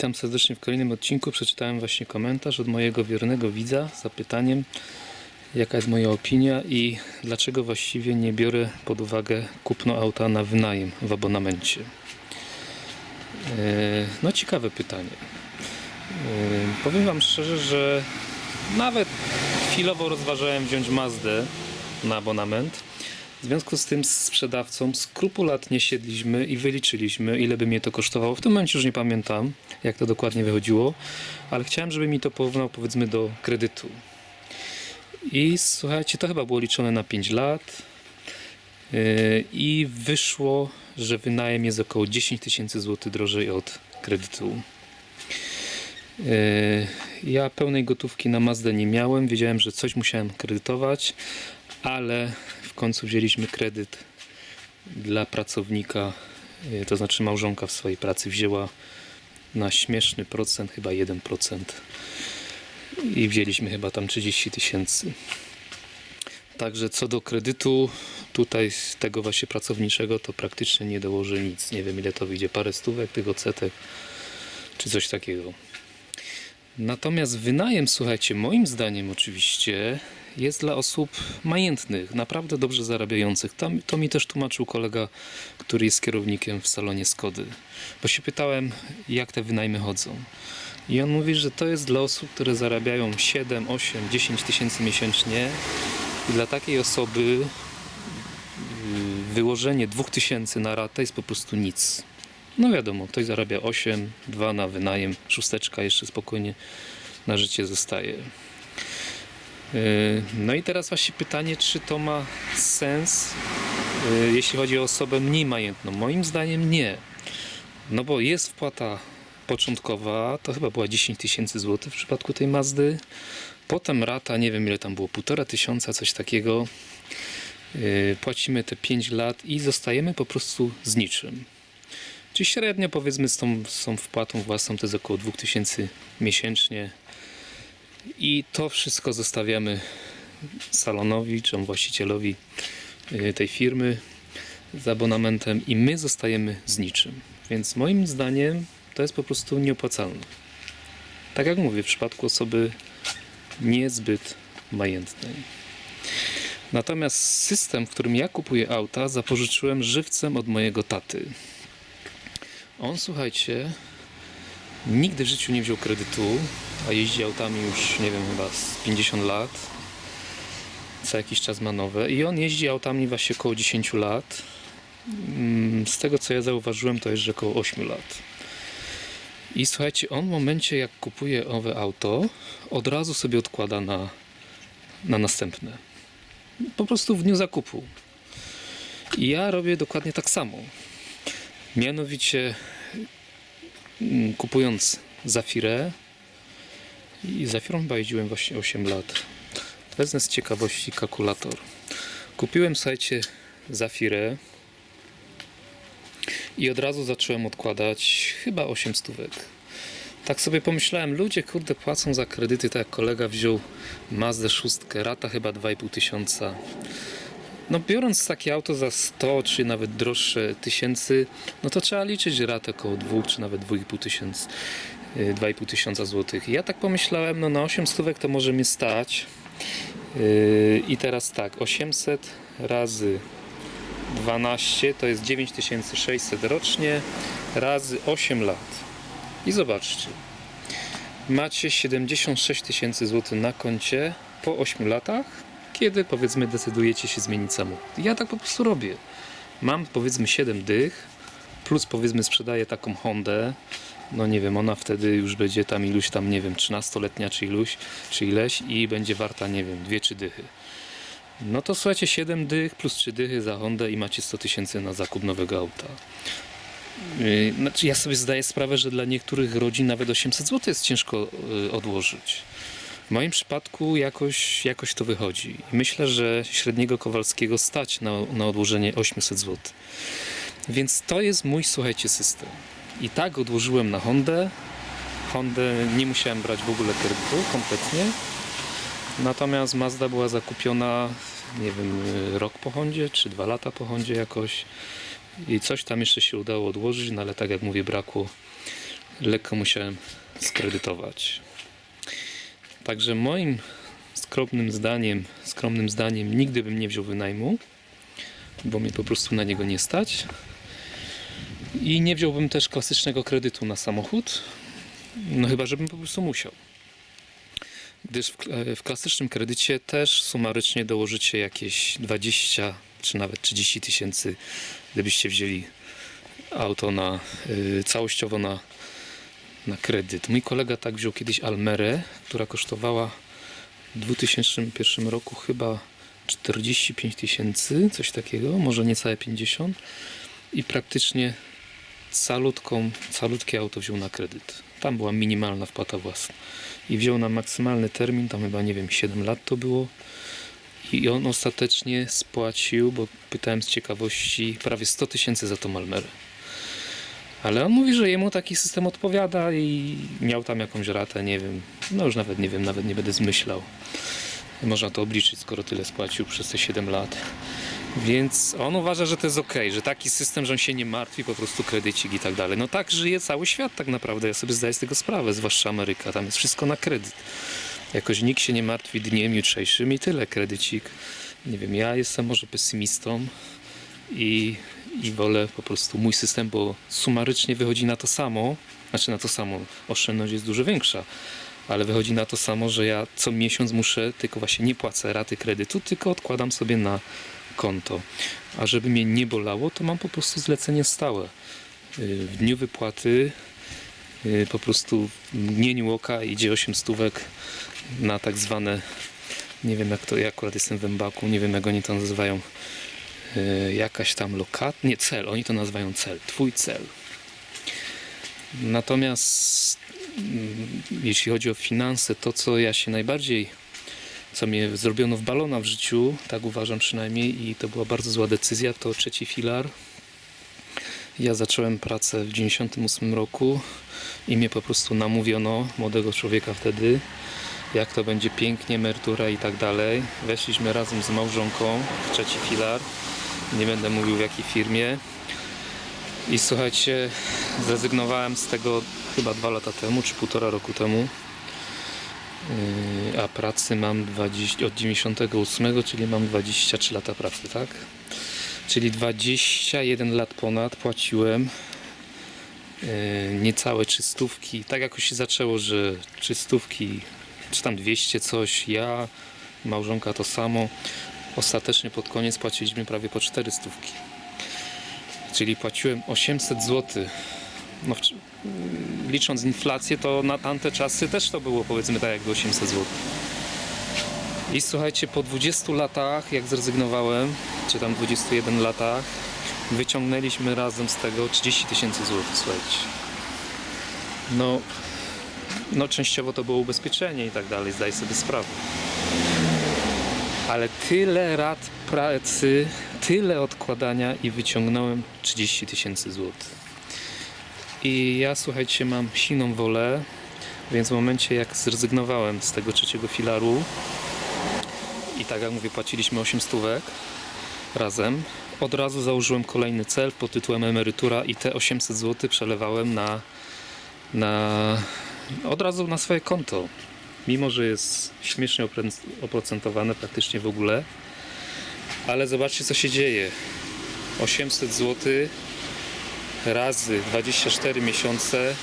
Witam serdecznie w kolejnym odcinku. Przeczytałem właśnie komentarz od mojego wiernego widza z zapytaniem, jaka jest moja opinia i dlaczego właściwie nie biorę pod uwagę kupno auta na wynajem w abonamencie. E, No ciekawe pytanie. E, Powiem Wam szczerze, że nawet chwilowo rozważałem wziąć Mazdę na abonament. W związku z tym z sprzedawcą skrupulatnie siedliśmy i wyliczyliśmy, ile by mnie to kosztowało. W tym momencie już nie pamiętam, jak to dokładnie wychodziło, ale chciałem, żeby mi to porównał powiedzmy do kredytu. I słuchajcie, to chyba było liczone na 5 lat. Yy, I wyszło, że wynajem jest około 10 tysięcy złotych drożej od kredytu. Yy, Ja pełnej gotówki na Mazdę nie miałem. Wiedziałem, że coś musiałem kredytować, ale w końcu wzięliśmy kredyt dla pracownika, yy, to znaczy małżonka w swojej pracy wzięła na śmieszny procent, chyba 1%. I wzięliśmy chyba tam 30 tysięcy. Także co do kredytu, tutaj z tego właśnie pracowniczego, to praktycznie nie dołożę nic. Nie wiem ile to wyjdzie, parę stówek, tych odsetek, czy coś takiego. Natomiast wynajem, słuchajcie, moim zdaniem oczywiście jest dla osób majętnych, naprawdę dobrze zarabiających. To mi też tłumaczył kolega, który jest kierownikiem w salonie Skody. Bo się pytałem, jak te wynajmy chodzą. I on mówi, że to jest dla osób, które zarabiają 7, 8, 10 tysięcy miesięcznie. I dla takiej osoby yy, wyłożenie 2000 na ratę jest po prostu nic. No wiadomo, ktoś zarabia 8, 2 na wynajem, szósteczka jeszcze spokojnie na życie zostaje. Yy, No i teraz właśnie pytanie, czy to ma sens, yy, jeśli chodzi o osobę mniej majętną. Moim zdaniem nie. No bo jest wpłata początkowa, to chyba była 10 tysięcy złotych w przypadku tej Mazdy. Potem rata, nie wiem ile tam było, półtora tysiąca, coś takiego. Yy, Płacimy te 5 lat i zostajemy po prostu z niczym. Czyli średnio powiedzmy z tą, z tą wpłatą własną to jest około 2000 miesięcznie. I to wszystko zostawiamy salonowi, czy właścicielowi yy, tej firmy z abonamentem i my zostajemy z niczym. Więc moim zdaniem to jest po prostu nieopłacalne. Tak jak mówię, w przypadku osoby niezbyt majętnej. Natomiast system, w którym ja kupuję auta, zapożyczyłem żywcem od mojego taty. On, słuchajcie, nigdy w życiu nie wziął kredytu, a jeździ autami już, nie wiem, chyba z 50 lat. Co jakiś czas ma nowe. I on jeździ autami właśnie około 10 lat. Mm, Z tego, co ja zauważyłem, to jest, że około 8 lat. I słuchajcie, on w momencie, jak kupuje owe auto, od razu sobie odkłada na, na następne. Po prostu w dniu zakupu. I ja robię dokładnie tak samo. Mianowicie kupując Zafirę i Zafirą chyba jeździłem właśnie 8 lat. Wezmę z ciekawości kalkulator. Kupiłem, słuchajcie, Zafirę i od razu zacząłem odkładać chyba 8 stówek. Tak sobie pomyślałem, ludzie kurde płacą za kredyty, tak jak kolega wziął Mazdę 6, rata chyba 2,5 tysiąca. No biorąc takie auto za 100 czy nawet droższe tysięcy, no to trzeba liczyć ratę około 2 czy nawet 2,5 tysiąca, y, 2,5 tysiąca złotych. Ja tak pomyślałem, no na 8 stówek to może mnie stać. Yy, I teraz tak, 800 razy 12 to jest 9600 rocznie razy 8 lat. I zobaczcie. Macie 76 tysięcy złotych na koncie po 8 latach, kiedy powiedzmy decydujecie się zmienić samochód. Ja tak po prostu robię. Mam powiedzmy 7 dych, plus powiedzmy sprzedaję taką Hondę. No nie wiem, ona wtedy już będzie tam iluś tam, nie wiem, 13-letnia czy iluś, czy ileś i będzie warta, nie wiem, 2-3 dychy. No to słuchajcie, 7 dych plus 3 dychy za Hondę i macie 100 tysięcy na zakup nowego auta. Yy, Znaczy ja sobie zdaję sprawę, że dla niektórych rodzin nawet 800 zł jest ciężko yy, odłożyć. W moim przypadku jakoś, jakoś to wychodzi. Myślę, że średniego Kowalskiego stać na, na odłożenie 800 zł. Więc to jest mój, słuchajcie, system. I tak odłożyłem na Hondę. Hondę nie musiałem brać w ogóle kredytu kompletnie. Natomiast Mazda była zakupiona, nie wiem, rok po Hondzie, czy dwa lata po Hondzie jakoś. I coś tam jeszcze się udało odłożyć, no ale tak jak mówię, brakło lekko musiałem skredytować. Także moim skromnym zdaniem, skromnym zdaniem nigdy bym nie wziął wynajmu, bo mnie po prostu na niego nie stać. I nie wziąłbym też klasycznego kredytu na samochód, no chyba, żebym po prostu musiał. Gdyż w, w klasycznym kredycie też sumarycznie dołożycie jakieś 20 czy nawet 30 tysięcy, gdybyście wzięli auto na, y, całościowo na, na kredyt. Mój kolega tak wziął kiedyś Almerę, która kosztowała w 2001 roku chyba 45 tysięcy, coś takiego, może niecałe 50 i praktycznie calutką, calutkie auto wziął na kredyt. Tam była minimalna wpłata własna. I wziął na maksymalny termin, tam chyba nie wiem, 7 lat to było. I on ostatecznie spłacił, bo pytałem z ciekawości, prawie 100 tysięcy za tą Malmerę. Ale on mówi, że jemu taki system odpowiada i miał tam jakąś ratę, nie wiem. No już nawet nie wiem, nawet nie będę zmyślał. Można to obliczyć, skoro tyle spłacił przez te 7 lat. Więc on uważa, że to jest ok, że taki system, że on się nie martwi, po prostu kredycik i tak dalej. No tak żyje cały świat tak naprawdę, ja sobie zdaję z tego sprawę, zwłaszcza Ameryka, tam jest wszystko na kredyt. Jakoś nikt się nie martwi dniem jutrzejszym i tyle, kredycik. Nie wiem, ja jestem może pesymistą i, i wolę po prostu mój system, bo sumarycznie wychodzi na to samo, znaczy na to samo, oszczędność jest dużo większa, ale wychodzi na to samo, że ja co miesiąc muszę, tylko właśnie nie płacę raty kredytu, tylko odkładam sobie na konto. A żeby mnie nie bolało, to mam po prostu zlecenie stałe. Yy, W dniu wypłaty yy, po prostu w mgnieniu oka idzie 8 stówek na tak zwane, nie wiem jak to, ja akurat jestem w Embaku, nie wiem jak oni to nazywają, jakaś tam lokat, nie cel, oni to nazywają cel, twój cel. Natomiast mm, jeśli chodzi o finanse, to co ja się najbardziej co mnie zrobiono w balona w życiu, tak uważam przynajmniej, i to była bardzo zła decyzja, to trzeci filar. Ja zacząłem pracę w 98 roku i mnie po prostu namówiono, młodego człowieka wtedy, jak to będzie pięknie, emerytura i tak dalej. Weszliśmy razem z małżonką w trzeci filar. Nie będę mówił w jakiej firmie. I słuchajcie, zrezygnowałem z tego chyba dwa lata temu, czy półtora roku temu. Yy, a pracy mam 20, od 98, czyli mam 23 lata pracy, tak? Czyli 21 lat ponad płaciłem yy, niecałe czystówki. Tak jakoś się zaczęło, że czystówki, czy tam 200 coś, ja, małżonka to samo. Ostatecznie pod koniec płaciliśmy prawie po 400. Czyli płaciłem 800 zł. No, licząc inflację, to na tamte czasy też to było powiedzmy tak jakby 800 zł. I słuchajcie, po 20 latach, jak zrezygnowałem, czy tam 21 latach, wyciągnęliśmy razem z tego 30 tysięcy złotych, słuchajcie. No, no częściowo to było ubezpieczenie i tak dalej, zdaj sobie sprawę. Ale tyle lat pracy, tyle odkładania i wyciągnąłem 30 tysięcy złotych. I ja, słuchajcie, mam silną wolę, więc w momencie jak zrezygnowałem z tego trzeciego filaru i tak jak mówię, płaciliśmy 8 stówek razem, od razu założyłem kolejny cel pod tytułem emerytura i te 800 zł przelewałem na, na od razu na swoje konto. Mimo, że jest śmiesznie oprocentowane praktycznie w ogóle, ale zobaczcie co się dzieje. 800 zł razy 24 miesiące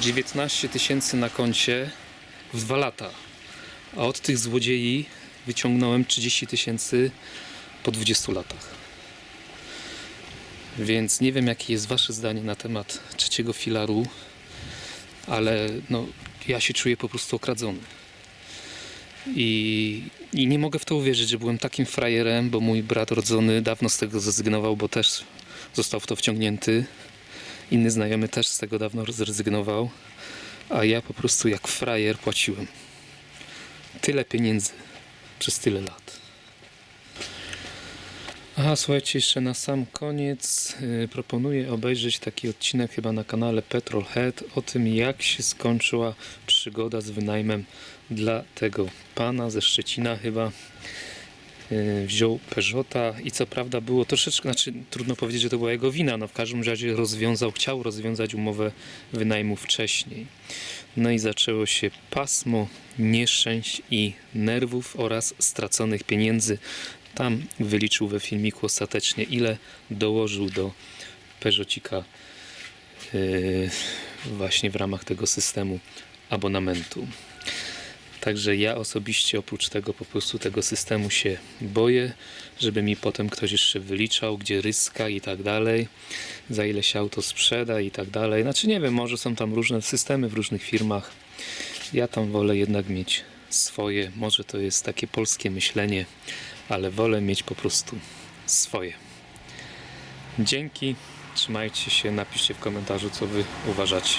19 tysięcy na koncie w dwa lata. A od tych złodziei wyciągnąłem 30 tysięcy po 20 latach. Więc nie wiem, jakie jest Wasze zdanie na temat trzeciego filaru, ale no, ja się czuję po prostu okradzony. I, I nie mogę w to uwierzyć, że byłem takim frajerem, bo mój brat rodzony dawno z tego zrezygnował, bo też został w to wciągnięty. Inny znajomy też z tego dawno zrezygnował, a ja po prostu jak frajer płaciłem. Tyle pieniędzy przez tyle lat. Aha, słuchajcie, jeszcze na sam koniec yy, proponuję obejrzeć taki odcinek chyba na kanale Petrolhead o tym, jak się skończyła przygoda z wynajmem dla tego pana ze Szczecina chyba. y, wziął Peugeota i co prawda było troszeczkę, znaczy trudno powiedzieć, że to była jego wina, no w każdym razie rozwiązał, chciał rozwiązać umowę wynajmu wcześniej. No i zaczęło się pasmo nieszczęść i nerwów oraz straconych pieniędzy. Tam wyliczył we filmiku ostatecznie, ile dołożył do Peugeotika yy, właśnie w ramach tego systemu abonamentu. Także ja osobiście oprócz tego po prostu tego systemu się boję, żeby mi potem ktoś jeszcze wyliczał, gdzie ryska i tak dalej, za ile się auto sprzeda i tak dalej. Znaczy nie wiem, może są tam różne systemy w różnych firmach. Ja tam wolę jednak mieć swoje. Może to jest takie polskie myślenie, ale wolę mieć po prostu swoje. Dzięki. Trzymajcie się, napiszcie w komentarzu, co wy uważacie.